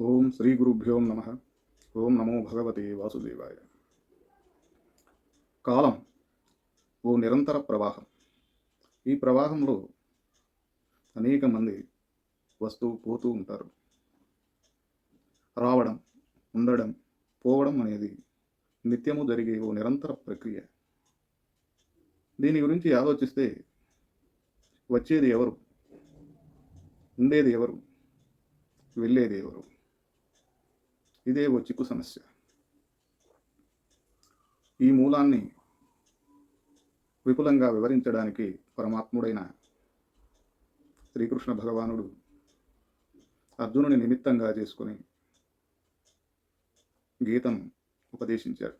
ఓం శ్రీ గురుభ్యో నమ. ఓం నమో భగవతే వాసుదేవాయ. కాలం ఓ నిరంతర ప్రవాహం. ఈ ప్రవాహంలో అనేక మంది వస్తూ పోతూ ఉంటారు. రావడం ఉండడం పోవడం అనేది నిత్యము జరిగే ఓ నిరంతర ప్రక్రియ. దీని గురించి ఆలోచిస్తే వచ్చేది ఎవరు? ఉండేది ఎవరు? వెళ్ళేది ఎవరు? ఇదే ఓ చిక్కు సమస్య. ఈ మూలాన్ని విపులంగా వివరించడానికి పరమాత్ముడైన శ్రీకృష్ణ భగవానుడు అర్జునుని నిమిత్తంగా చేసుకుని గీతను ఉపదేశించాడు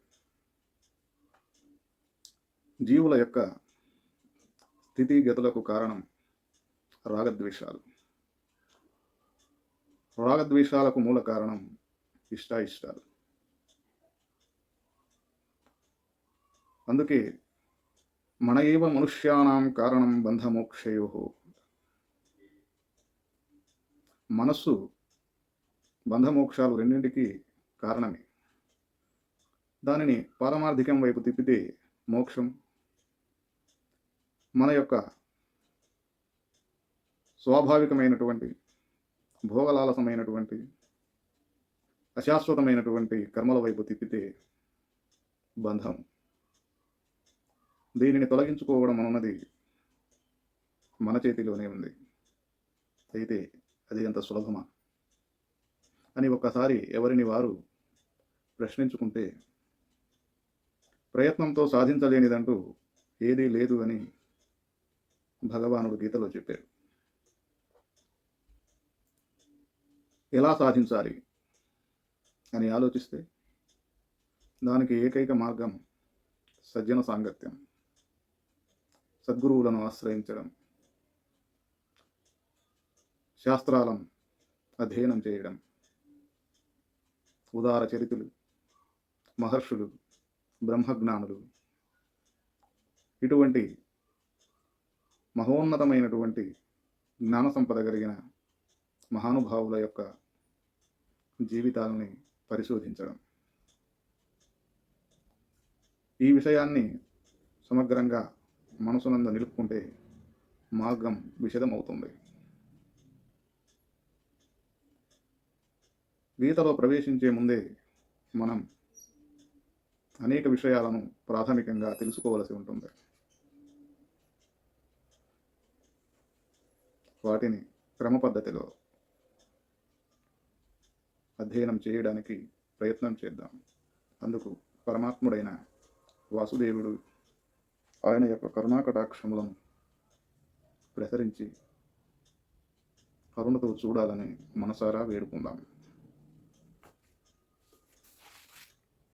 జీవుల యొక్క స్థితిగతులకు కారణం రాగద్వేషాలు. రాగద్వేషాలకు మూల కారణం ఇష్టాయిష్టాలు అందుకే మన ఏవ మనుష్యానాం కారణం బంధమోక్షయో. మనస్సు బంధమోక్షాలు రెండింటికి కారణమే. దానిని పారమార్థికం వైపు తిప్పితే మోక్షం. మన యొక్క స్వాభావికమైనటువంటి భోగలాలసమైనటువంటి అశాశ్వతమైనటువంటి కర్మల వైపు తిప్పితే బంధం. దీనిని తొలగించుకోవడం అన్నది మన చేతిలోనే ఉంది. అయితే అది అంత సులభమా? అని ఒక్కసారి ఎవరిని వారు ప్రశ్నించుకుంటే ప్రయత్నంతో సాధించలేనిదంటూ ఏదీ లేదు అని భగవానుడు గీతలో చెప్పారు ఎలా సాధించాలి? అని ఆలోచిస్తే దానికి ఏకైక మార్గం సజ్జన సాంగత్యం. సద్గురువులను ఆశ్రయించడం. శాస్త్రాలను అధ్యయనం చేయడం. ఉదార చరితులు మహర్షులు బ్రహ్మజ్ఞానులు. ఇటువంటి మహోన్నతమైనటువంటి జ్ఞాన సంపద కలిగిన మహానుభావుల యొక్క జీవితాలని పరిశోధించడం. ఈ విషయాన్ని సమగ్రంగా మనసునందు నిలుపుకుంటే మార్గం విషదమవుతుంది. గీతలో ప్రవేశించే ముందే మనం అనేక విషయాలను ప్రాథమికంగా తెలుసుకోవలసి ఉంటుంది. వాటిని క్రమ పద్ధతిలో అధ్యయనం చేయడానికి ప్రయత్నం చేద్దాం. అందుకు పరమాత్ముడైన వాసుదేవుడు ఆయన యొక్క కరుణాకటాక్షములను ప్రసరించి కరుణతో చూడాలని మనసారా వేడుకుందాం.